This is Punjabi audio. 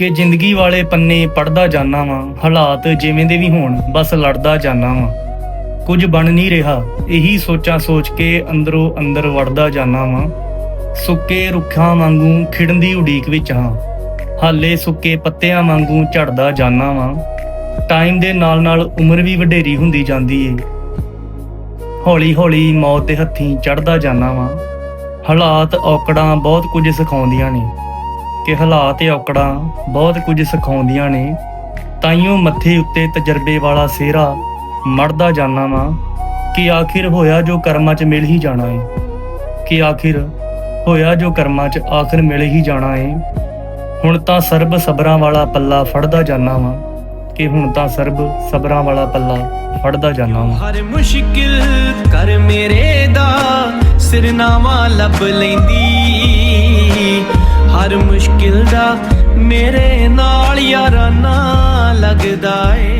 ਕਿ ਜ਼ਿੰਦਗੀ ਵਾਲੇ ਪੰਨੇ ਪੜਦਾ ਜਾਣਾ ਵਾਂ, ਹਾਲਾਤ ਜਿਵੇਂ ਦੇ ਵੀ ਹੋਣ, ਬਸ ਲੜਦਾ ਜਾਣਾ ਵਾਂ। ਕੁਝ ਬਣ ਨਹੀਂ ਰਿਹਾ, ਇਹੀ ਸੋਚਾਂ ਸੋਚ ਕੇ ਅੰਦਰੋਂ ਅੰਦਰ ਵੜਦਾ ਜਾਣਾ ਵਾਂ। ਸੁੱਕੇ ਰੁੱਖਾਂ ਵਾਂਗੂ ਖਿੜਨ ਦੀ ਉਡੀਕ ਵਿੱਚ ਹਾਂ। ਹਾਲੇ ਸੁੱਕੇ ਪੱਤਿਆਂ ਵਾਂਗੂ ਝੜਦਾ ਜਾਣਾ ਵਾਂ। ਟਾਈਮ ਦੇ ਨਾਲ ਨਾਲ ਉਮਰ ਵੀ ਵਡੇਰੀ ਹੁੰਦੀ ਜਾਂਦੀ ਏ। ਹੌਲੀ ਹੌਲੀ ਮੌਤ ਦੇ ਹੱਥੀਂ ਚੜਦਾ ਜਾਣਾ ਵਾਂ। ਹਾਲਾਤ ਔਕੜਾਂ ਬਹੁਤ ਕੁਝ ਸਿਖਾਉਂਦੀਆਂ ਨੇ। ਕਿ ਹਾਲਾਤ ਤੇ ਔਕੜਾਂ ਬਹੁਤ ਕੁਝ ਸਿਖਾਉਂਦੀਆਂ ਨੇ, ਤਾਈਓ ਮੱਥੇ ਉੱਤੇ ਤਜਰਬੇ ਵਾਲਾ ਸਿਹਰਾ ਮੜਦਾ ਜਾਣਾ ਵਾ ਕਿ ਆਖਿਰ ਹੋਇਆ ਜੋ ਕਰਮਾਂ 'ਚ ਮਿਲ ਹੀ ਜਾਣਾ ਏ। ਕਿ ਆਖਿਰ ਹੋਇਆ ਜੋ ਕਰਮਾਂ 'ਚ ਆਖਿਰ ਮਿਲ ਹੀ ਜਾਣਾ ਏ। ਹੁਣ ਤਾਂ ਸਰਬ ਸਬਰਾਂ ਵਾਲਾ ਪੱਲਾ ਫੜਦਾ ਜਾਣਾ ਵਾਂ ਕਿ ਹੁਣ ਤਾਂ ਸਰਬ ਸਬਰਾਂ ਵਾਲਾ ਪੱਲਾ ਫੜਦਾ ਜਾਣਾ ਵਾਂ। ਹਰ ਮੁਸ਼ਕਿਲ ਕਰ ਮੇਰੇ ਦਾ ਸਿਰਨਾਮਾ ਲੱਭ ਲੈਂਦੀ ਹਰ ਮੁਸ਼ਕਿਲ ਦਾ ਮੇਰੇ ਨਾਲ ਯਾਰਾਨਾ ਲੱਗਦਾ ਏ।